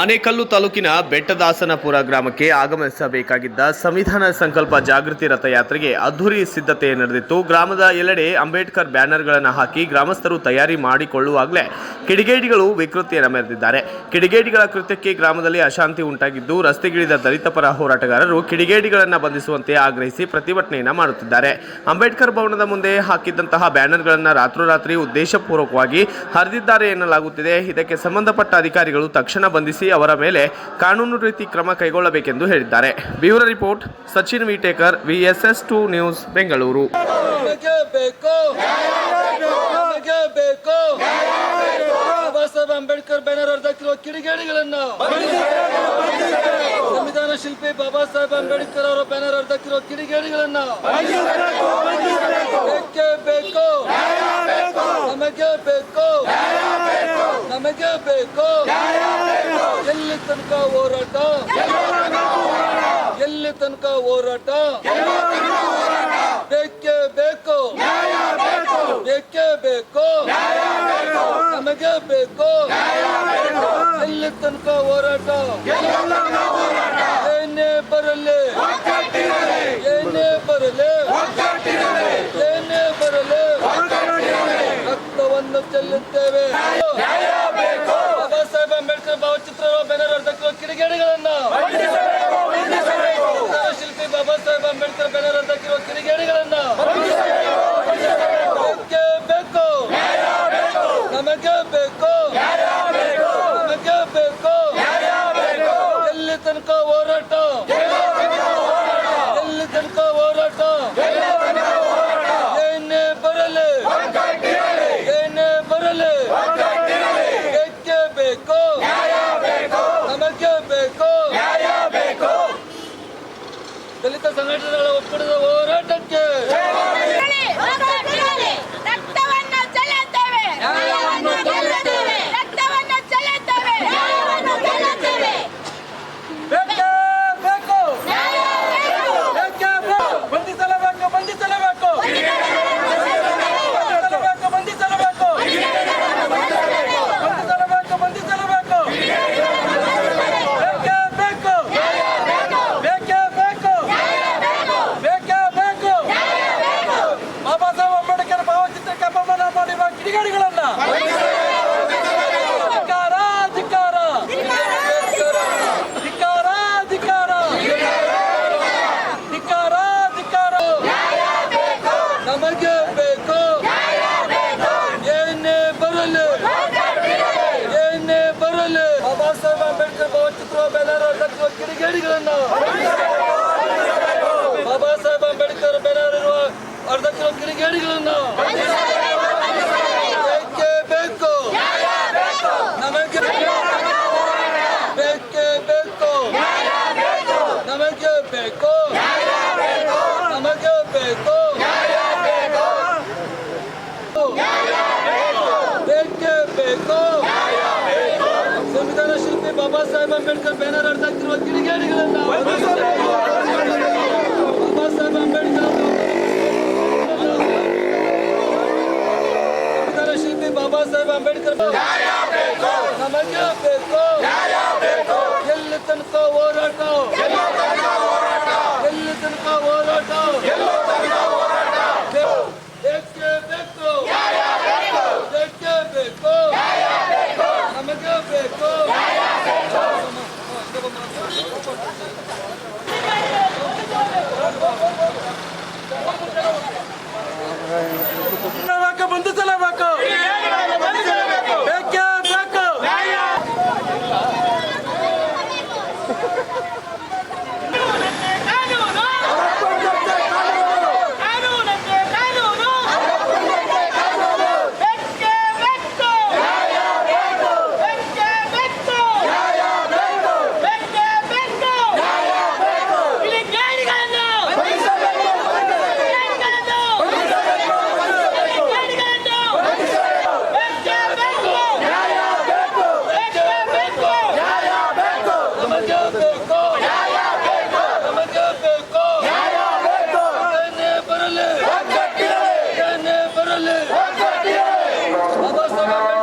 ಆನೇಕಲ್ಲು ತಾಲೂಕಿನ ಬೆಟ್ಟದಾಸನಪುರ ಗ್ರಾಮಕ್ಕೆ ಆಗಮಿಸಬೇಕಾಗಿದ್ದ ಸಂವಿಧಾನ ಸಂಕಲ್ಪ ಜಾಗೃತಿ ರಥಯಾತ್ರೆಗೆ ಅದ್ದೂರಿ ಸಿದ್ಧತೆ ನಡೆದಿತ್ತು. ಗ್ರಾಮದ ಎಲ್ಲೆಡೆ ಅಂಬೇಡ್ಕರ್ ಬ್ಯಾನರ್ಗಳನ್ನು ಹಾಕಿ ಗ್ರಾಮಸ್ಥರು ತಯಾರಿ ಮಾಡಿಕೊಳ್ಳುವಾಗಲೇ ಕಿಡಿಗೇಡಿಗಳು ವಿಕೃತಿಯನ್ನು ಮೆರೆದಿದ್ದಾರೆ. ಕಿಡಿಗೇಡಿಗಳ ಕೃತ್ಯಕ್ಕೆ ಗ್ರಾಮದಲ್ಲಿ ಅಶಾಂತಿ ಉಂಟಾಗಿದ್ದು, ರಸ್ತೆಗಿಳಿದ ದಲಿತ ಪರ ಹೋರಾಟಗಾರರು ಕಿಡಿಗೇಡಿಗಳನ್ನು ಬಂಧಿಸುವಂತೆ ಆಗ್ರಹಿಸಿ ಪ್ರತಿಭಟನೆಯನ್ನು ಮಾಡುತ್ತಿದ್ದಾರೆ. ಅಂಬೇಡ್ಕರ್ ಭವನದ ಮುಂದೆ ಹಾಕಿದ್ದಂತಹ ಬ್ಯಾನರ್ಗಳನ್ನು ರಾತ್ರೋರಾತ್ರಿ ಉದ್ದೇಶಪೂರ್ವಕವಾಗಿ ಹರಿದಿದ್ದಾರೆ ಎನ್ನಲಾಗುತ್ತಿದೆ. ಇದಕ್ಕೆ ಸಂಬಂಧಪಟ್ಟ ಅಧಿಕಾರಿಗಳು ತಕ್ಷಣ ಬಂಧಿಸಿ ಅವರ ಮೇಲೆ ಕಾನೂನು ರೀತಿ ಕ್ರಮ ಕೈಗೊಳ್ಳಬೇಕೆಂದು ಹೇಳಿದ್ದಾರೆ. Bureau report, Sachin Vitekar, VSS two news, Bengaluru ನಮಗೆ ಬೇಕು ನಮಗೆ ಬೇಕು ಬಾಬಾ ಸಾಹೇಬ್ ಅಂಬೇಡ್ಕರ್ ಬ್ಯಾನರ್ ಹೊರದಾಕಿರುವ ಕಿಡಿಗೇಡಿಗಳನ್ನ. ಸಂವಿಧಾನ ಶಿಲ್ಪಿ ಬಾಬಾ ಸಾಹೇಬ್ ಅಂಬೇಡ್ಕರ್ ಅವರ ಬ್ಯಾನರ್ ಹೊರದಾಕಿರುವ ಕಿಡಿಗೇಡಿಗಳನ್ನ. ಬೇಕೇ ಬೇಕು. ನಮಗೆ ಬೇಕು. ನಮಗೆ ಬೇಕು. ಎಲ್ಲಿ ತನಕ ಹೋರಾಟ? ಎಲ್ಲಿ ತನಕ ಹೋರಾಟ? ಬೇಕೇ ಬೇಕು. ಬೇಕೇ ಬೇಕು. ನಮಗೆ ಬೇಕು ಎಲ್ಲಿ ತನಕ ಹೋರಾಟ? ಏನೇ ಬರಲಿ ಏನೇ ಬರಲಿ ಏನೇ ಬರಲಿ ರಕ್ತವನ್ನು ಚೆಲ್ಲುತ್ತೇವೆ ಬಾಬಾ ಸಾಹೇಬ್ ಅಂಬೇಡ್ಕರ್ ಭಾವಚಿತ್ರ ಬ್ಯಾನರ್ ಹೊರತಕ್ಕಿರುವ ಕಿಡಿಗೇಡಿಗಳನ್ನ ಶಿಲ್ಪಿ ಬಾಬಾ ಸಾಹೇಬ್ ಅಂಬೇಡ್ಕರ್ ಬ್ಯಾನರ್ ಹೊರತಕ್ಕಿರುವ ಕಿಡಿಗೇಡಿಗಳನ್ನ ಬೇಕೇ ಬೇಕು ನಮಗೆ ಬೇಕು ನಮಗೆ ಬೇಕು ಎಲ್ಲಿ ತನಕ ಹೋರಾಟ ಎಲ್ಲಿ ತನಕ ಹೋರಾಟ ಏನೇ ಬರಲಿ ಏನೇ ಬರಲಿ ಬೇಕೇ ಬೇಕು ನಮಗೆ ಬೇಕು ದಲಿತ ಸಂಘಟನೆಗಳ ಒಕ್ಕೂಟದ ಹೋರಾಟಕ್ಕೆ ರಕ್ತವನ್ನು ಚೆಲ್ಲುತ್ತೇವೆ ಗೆಲ್ಲುತ್ತೇವೆ ರಕ್ತವನ್ನು ಚೆಲ್ಲುತ್ತೇವೆ ಗೆಲ್ಲುತ್ತೇವೆ ಬೇಕೇ ಬೇಕು ನ್ಯಾಯ ಬೇಕು. ಬೇಕೇ ಬೇಕು ಬಂಧಿಸಲೇಬೇಕು ಬಂಧಿಸಲೇಬೇಕು ಬಂಧಿಸಲೇಬೇಕು ಬಂಧಿಸಲೇಬೇಕು ಬಂಧಿಸಲೇಬೇಕು ಬಂಧಿಸಲೇಬೇಕು ಬೇಕೇ ಬೇಕು ಬೇಕೇ ಬೇಕು ಬೇಕೇ ಬೇಕು ಬಾಬಾ ಸಾಹೇಬ್ ಅಂಬೇಡ್ಕರ್ ಭಾವಚಿತ್ರಕ್ಕೆ ಅಪಮಾನ ಮಾಡಿರುವ ಕಿಡಿಗೇಡಿಗಳನ್ನ ಧಿಕ್ಕಾರ ಧಿಕ್ಕಾರ ಧಿಕ್ಕಾರ ಧಿಕ್ಕಾರ ಧಿಕ್ಕಾರ ಧಿಕ್ಕಾರ ನಮಗೆ ಬೇಕು ಏನೇ ಬರಲಿ ಏನೇ ಬರಲಿ ಬಾಬಾ ಸಾಹೇಬ್ ಅಂಬೇಡ್ಕರ್ ಭಾವಚಿತ್ರ ಬ್ಯಾನರ್ ಹಾಕುವ ಕಿಡಿಗೇಡಿಗಳನ್ನ ಬಾಬಾ ಸಾಹೇಬ್ ಅಂಬೇಡ್ಕರ್ ಬ್ಯಾನರ್ ಇರುವ ಕಿಲೋ ಕಿಡಿಗೇಡಿಗಳನ್ನ ಬೇಕೇ ಬೇಕು ನಮಗೆ ಬೇಕೇ ಬೇಕು ನಮಗೆ ಬೇಕು ನಮಗೆ ಬೇಕು ಬೇಕೇ ಬೇಕು ಸಂವಿಧಾನ ಶಿಲ್ಪಿ ಬಾಬಾ ಸಾಹೇಬ್ ಅಂಬೇಡ್ಕರ್ ಬ್ಯಾನರ್ ಅರ್ಧಾಕ್ತಿರುವ ಕಿಡಿಗೇಡಿಗಳನ್ನ ಬಾಬಾ ಸಾಹೇಬ್ ಅಂಬೇಡ್ಕರ್ ಶಿಲ್ಪಿ ಬಾಬಾ ಸಾಹೇಬ್ ಅಂಬೇಡ್ಕರ್ ನಮಗೆ ಬೇಕು. ಎಲ್ಲಿ ತನಕ ಹೋರಾಟ బంధు సెలవుకు Vamos a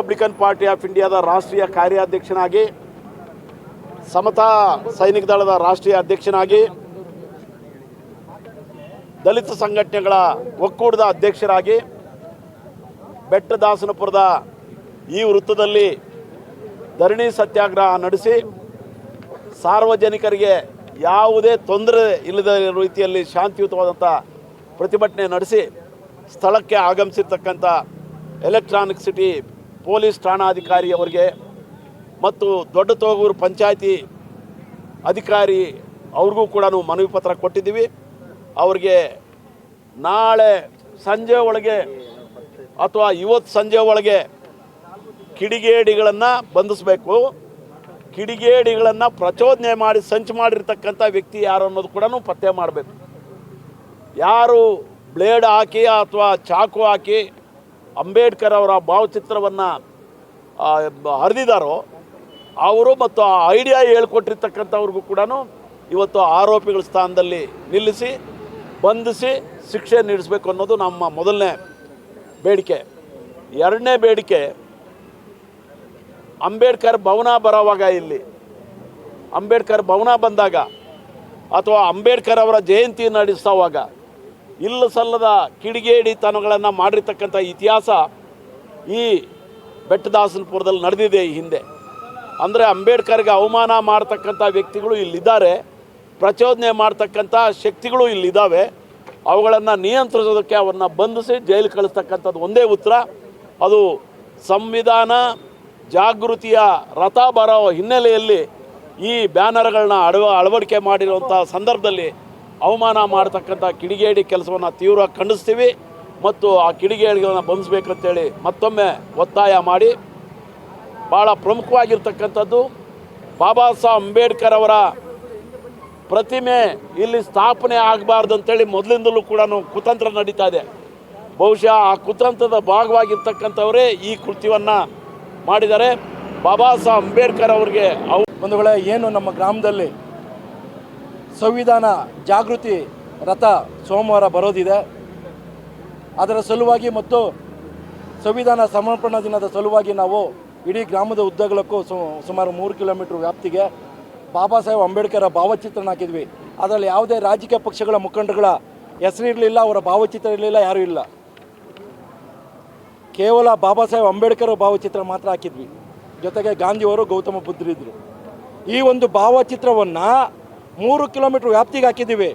republican party of ಇಂಡಿಯಾದ ರಾಷ್ಟ್ರೀಯ ಕಾರ್ಯಾಧ್ಯಕ್ಷನಾಗಿ, ಸಮತಾ ಸೈನಿಕ ದಳದ ರಾಷ್ಟ್ರೀಯ ಅಧ್ಯಕ್ಷನಾಗಿ, ದಲಿತ ಸಂಘಟನೆಗಳ ಒಕ್ಕೂಟದ ಅಧ್ಯಕ್ಷರಾಗಿ, ಬೆಟ್ಟದಾಸನಪುರದ ಈ ವೃತ್ತದಲ್ಲಿ ಧರಣಿ ಸತ್ಯಾಗ್ರಹ ನಡೆಸಿ, ಸಾರ್ವಜನಿಕರಿಗೆ ಯಾವುದೇ ತೊಂದರೆ ಇಲ್ಲದ ರೀತಿಯಲ್ಲಿ ಶಾಂತಿಯುತವಾದಂಥ ಪ್ರತಿಭಟನೆ ನಡೆಸಿ, ಸ್ಥಳಕ್ಕೆ ಆಗಮಿಸಿರ್ತಕ್ಕಂಥ ಎಲೆಕ್ಟ್ರಾನಿಕ್ ಸಿಟಿ ಪೊಲೀಸ್ ಠಾಣಾಧಿಕಾರಿ ಅವರಿಗೆ ಮತ್ತು ದೊಡ್ಡ ತೋಗೂರು ಪಂಚಾಯಿತಿ ಅಧಿಕಾರಿ ಅವ್ರಿಗೂ ಕೂಡ ಮನವಿ ಪತ್ರ ಕೊಟ್ಟಿದ್ದೀವಿ. ಅವ್ರಿಗೆ ನಾಳೆ ಸಂಜೆ ಒಳಗೆ ಅಥವಾ ಇವತ್ತು ಸಂಜೆ ಒಳಗೆ ಕಿಡಿಗೇಡಿಗಳನ್ನು ಬಂಧಿಸಬೇಕು. ಕಿಡಿಗೇಡಿಗಳನ್ನು ಪ್ರಚೋದನೆ ಮಾಡಿ ಸಂಚು ಮಾಡಿರ್ತಕ್ಕಂಥ ವ್ಯಕ್ತಿ ಯಾರು ಅನ್ನೋದು ಕೂಡ ಪತ್ತೆ ಮಾಡಬೇಕು. ಯಾರು ಬ್ಲೇಡ್ ಹಾಕಿ ಅಥವಾ ಚಾಕು ಹಾಕಿ ಅಂಬೇಡ್ಕರ್ ಅವರ ಭಾವಚಿತ್ರವನ್ನು ಹರಿದಿದ್ದಾರೋ ಅವರು ಮತ್ತು ಆ ಐಡಿಯಾ ಹೇಳ್ಕೊಟ್ಟಿರ್ತಕ್ಕಂಥವ್ರಿಗೂ ಕೂಡ ಇವತ್ತು ಆರೋಪಿಗಳ ಸ್ಥಾನದಲ್ಲಿ ನಿಲ್ಲಿಸಿ, ಬಂಧಿಸಿ ಶಿಕ್ಷೆ ನೀಡಿಸ್ಬೇಕು ಅನ್ನೋದು ನಮ್ಮ ಮೊದಲನೇ ಬೇಡಿಕೆ. ಎರಡನೇ ಬೇಡಿಕೆ, ಅಂಬೇಡ್ಕರ್ ಭವನ ಬರೋವಾಗ ಇಲ್ಲಿ, ಅಂಬೇಡ್ಕರ್ ಭವನ ಬಂದಾಗ ಅಥವಾ ಅಂಬೇಡ್ಕರ್ ಅವರ ಜಯಂತಿ ನಡೆಸುವಾಗ ಇಲ್ಲ ಸಲ್ಲದ ಕಿಡಿಗೇಡಿತನಗಳನ್ನು ಮಾಡಿರ್ತಕ್ಕಂಥ ಇತಿಹಾಸ ಈ ಬೆಟ್ಟದಾಸನಪುರದಲ್ಲಿ ನಡೆದಿದೆ ಈ ಹಿಂದೆ. ಅಂದರೆ ಅಂಬೇಡ್ಕರ್ಗೆ ಅವಮಾನ ಮಾಡ್ತಕ್ಕಂಥ ವ್ಯಕ್ತಿಗಳು ಇಲ್ಲಿದ್ದಾರೆ. ಪ್ರಚೋದನೆ ಮಾಡ್ತಕ್ಕಂಥ ಶಕ್ತಿಗಳು ಇಲ್ಲಿದ್ದಾವೆ. ಅವುಗಳನ್ನು ನಿಯಂತ್ರಿಸೋದಕ್ಕೆ ಅವರನ್ನ ಬಂಧಿಸಿ ಜೈಲು ಕಳಿಸ್ತಕ್ಕಂಥದ್ದು ಒಂದೇ ಉತ್ತರ. ಅದು ಸಂವಿಧಾನ ಜಾಗೃತಿಯ ರಥ ಬರೋ ಹಿನ್ನೆಲೆಯಲ್ಲಿ ಈ ಬ್ಯಾನರ್ಗಳನ್ನ ಅಳವ ಅಳವಡಿಕೆ ಮಾಡಿರುವಂಥ ಸಂದರ್ಭದಲ್ಲಿ ಅವಮಾನ ಮಾಡ್ತಕ್ಕಂಥ ಕಿಡಿಗೇಡಿ ಕೆಲಸವನ್ನು ತೀವ್ರ ಖಂಡಿಸ್ತೀವಿ ಮತ್ತು ಆ ಕಿಡಿಗೇಡಿಗಳನ್ನು ಬಂಧಿಸಬೇಕಂತೇಳಿ ಮತ್ತೊಮ್ಮೆ ಒತ್ತಾಯ ಮಾಡಿ ಭಾಳ ಪ್ರಮುಖವಾಗಿರ್ತಕ್ಕಂಥದ್ದು ಬಾಬಾ ಸಾಹೇಬ್ ಅಂಬೇಡ್ಕರ್ ಅವರ ಪ್ರತಿಮೆ ಇಲ್ಲಿ ಸ್ಥಾಪನೆ ಆಗಬಾರ್ದು ಅಂತೇಳಿ ಮೊದಲಿಂದಲೂ ಕೂಡ ಕುತಂತ್ರ ನಡೀತಾ ಇದೆ. ಬಹುಶಃ ಆ ಕುತಂತ್ರದ ಭಾಗವಾಗಿರ್ತಕ್ಕಂಥವರೇ ಈ ಕೃತ್ಯವನ್ನು ಮಾಡಿದ್ದಾರೆ. ಬಾಬಾ ಸಾಹೇಬ್ ಅಂಬೇಡ್ಕರ್ ಅವರಿಗೆ ಅವು ವೇಳೆ ಏನು ನಮ್ಮ ಗ್ರಾಮದಲ್ಲಿ ಸಂವಿಧಾನ ಜಾಗೃತಿ ರಥ ಸೋಮವಾರ ಬರೋದಿದೆ. ಅದರ ಸಲುವಾಗಿ ಮತ್ತು ಸಂವಿಧಾನ ಸಮರ್ಪಣಾ ದಿನದ ಸಲುವಾಗಿ ನಾವು ಇಡೀ ಗ್ರಾಮದ ಉದ್ದಗಲಕ್ಕೂ ಸು- ಸುಮಾರು ಮೂರು ಕಿಲೋಮೀಟರ್ ವ್ಯಾಪ್ತಿಗೆ ಬಾಬಾ ಸಾಹೇಬ್ ಅಂಬೇಡ್ಕರ್ ಭಾವಚಿತ್ರನ ಹಾಕಿದ್ವಿ. ಅದರಲ್ಲಿ ಯಾವುದೇ ರಾಜಕೀಯ ಪಕ್ಷಗಳ ಮುಖಂಡರುಗಳ ಹೆಸರಿರಲಿಲ್ಲ, ಅವರ ಭಾವಚಿತ್ರ ಇರಲಿಲ್ಲ, ಯಾರೂ ಇಲ್ಲ. ಕೇವಲ ಬಾಬಾ ಸಾಹೇಬ್ ಅಂಬೇಡ್ಕರ್ ಭಾವಚಿತ್ರ ಮಾತ್ರ ಹಾಕಿದ್ವಿ. ಜೊತೆಗೆ ಗಾಂಧಿಯವರು ಗೌತಮ ಬುದ್ಧರಿದ್ದರು. ಈ ಒಂದು ಭಾವಚಿತ್ರವನ್ನು ಮೂರು ಕಿಲೋಮೀಟ್ರ್ ವ್ಯಾಪ್ತಿಗೆ ಹಾಕಿದ್ದೀವಿ.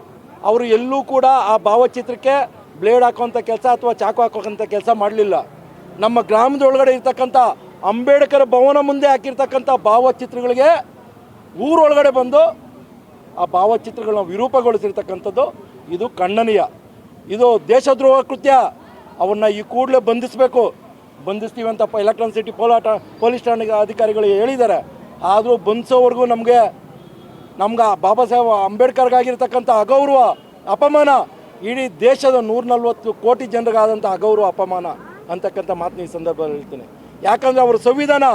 ಅವರು ಎಲ್ಲೂ ಕೂಡ ಆ ಭಾವಚಿತ್ರಕ್ಕೆ ಬ್ಲೇಡ್ ಹಾಕುವಂಥ ಕೆಲಸ ಅಥವಾ ಚಾಕು ಹಾಕೋಂಥ ಕೆಲಸ ಮಾಡಲಿಲ್ಲ. ನಮ್ಮ ಗ್ರಾಮದೊಳಗಡೆ ಇರ್ತಕ್ಕಂಥ ಅಂಬೇಡ್ಕರ್ ಭವನ ಮುಂದೆ ಹಾಕಿರ್ತಕ್ಕಂಥ ಭಾವಚಿತ್ರಗಳಿಗೆ ಊರೊಳಗಡೆ ಬಂದು ಆ ಭಾವಚಿತ್ರಗಳನ್ನ ವಿರೂಪಗೊಳಿಸಿರ್ತಕ್ಕಂಥದ್ದು ಇದು ಖಂಡನೀಯ. ಇದು ದೇಶದ್ರೋಹ ಕೃತ್ಯ. ಅವನ್ನ ಈ ಕೂಡಲೇ ಬಂಧಿಸಬೇಕು. ಬಂಧಿಸ್ತೀವಿ ಅಂತ ಎಲೆಕ್ಟ್ರಾನ್ ಸಿಟಿ ಪೊಲೀಸ್ ಠಾಣೆ ಅಧಿಕಾರಿಗಳು ಹೇಳಿದ್ದಾರೆ. ಆದರೂ ಬಂಧಿಸೋವರೆಗೂ ನಮಗೆ ನಮ್ಗೆ ಬಾಬಾ ಸಾಹೇಬ್ ಅಂಬೇಡ್ಕರ್ಗಾಗಿರ್ತಕ್ಕಂಥ ಅಗೌರವ ಅಪಮಾನ. ಇಡೀ ದೇಶದ ನೂರ ನಲ್ವತ್ತು ಕೋಟಿ ಜನರಿಗಾದಂಥ ಅಗೌರವ ಅಪಮಾನ ಅಂತಕ್ಕಂಥ ಮಾತನ್ನ ಈ ಸಂದರ್ಭದಲ್ಲಿ ಹೇಳ್ತೀನಿ. ಯಾಕಂದರೆ ಅವರ ಸಂವಿಧಾನ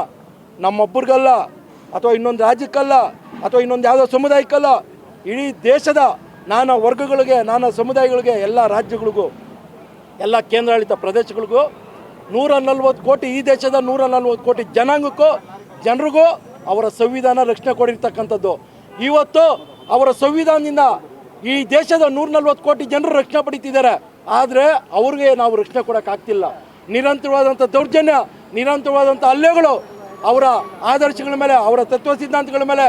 ನಮ್ಮೊಬ್ಬರಿಗಲ್ಲ ಅಥವಾ ಇನ್ನೊಂದು ರಾಜ್ಯಕ್ಕಲ್ಲ, ಅಥವಾ ಇನ್ನೊಂದು ಯಾವುದೋ ಸಮುದಾಯಕ್ಕಲ್ಲ, ಇಡೀ ದೇಶದ ನಾನಾ ವರ್ಗಗಳಿಗೆ, ನಾನಾ ಸಮುದಾಯಗಳಿಗೆ, ಎಲ್ಲ ರಾಜ್ಯಗಳಿಗೂ, ಎಲ್ಲ ಕೇಂದ್ರಾಡಳಿತ ಪ್ರದೇಶಗಳಿಗೂ ನೂರ ನಲ್ವತ್ತು ಕೋಟಿ ಈ ದೇಶದ ನೂರ ನಲ್ವತ್ತು ಕೋಟಿ ಜನಾಂಗಕ್ಕೂ, ಜನರಿಗೂ ಅವರ ಸಂವಿಧಾನ ರಕ್ಷಣೆ ಕೊಡಿರ್ತಕ್ಕಂಥದ್ದು. ಇವತ್ತು ಅವರ ಸಂವಿಧಾನದಿಂದ ಈ ದೇಶದ ನೂರ ನಲ್ವತ್ತು ಕೋಟಿ ಜನರು ರಕ್ಷಣೆ ಪಡಿತಿದ್ದಾರೆ. ಆದರೆ ಅವ್ರಿಗೆ ನಾವು ರಕ್ಷಣೆ ಕೊಡೋಕ್ಕಾಗ್ತಿಲ್ಲ ನಿರಂತರವಾದಂಥ ದೌರ್ಜನ್ಯ ನಿರಂತರವಾದಂಥ ಹಲ್ಲೆಗಳು, ಅವರ ಆದರ್ಶಗಳ ಮೇಲೆ, ಅವರ ತತ್ವ ಸಿದ್ಧಾಂತಗಳ ಮೇಲೆ,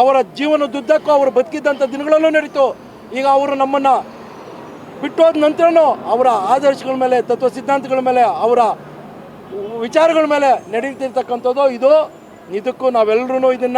ಅವರ ಜೀವನದುದ್ದಕ್ಕೂ ಅವರು ಬದುಕಿದ್ದಂಥ ದಿನಗಳಲ್ಲೂ ನಡೀತು. ಈಗ ಅವರು ನಮ್ಮನ್ನು ಬಿಟ್ಟೋದ ನಂತರನೂ ಅವರ ಆದರ್ಶಗಳ ಮೇಲೆ, ತತ್ವ ಸಿದ್ಧಾಂತಗಳ ಮೇಲೆ, ಅವರ ವಿಚಾರಗಳ ಮೇಲೆ ನಡೀತಿರ್ತಕ್ಕಂಥದ್ದು. ಇದು ಇದಕ್ಕೂ ನಾವೆಲ್ಲರೂ ಇದನ್ನು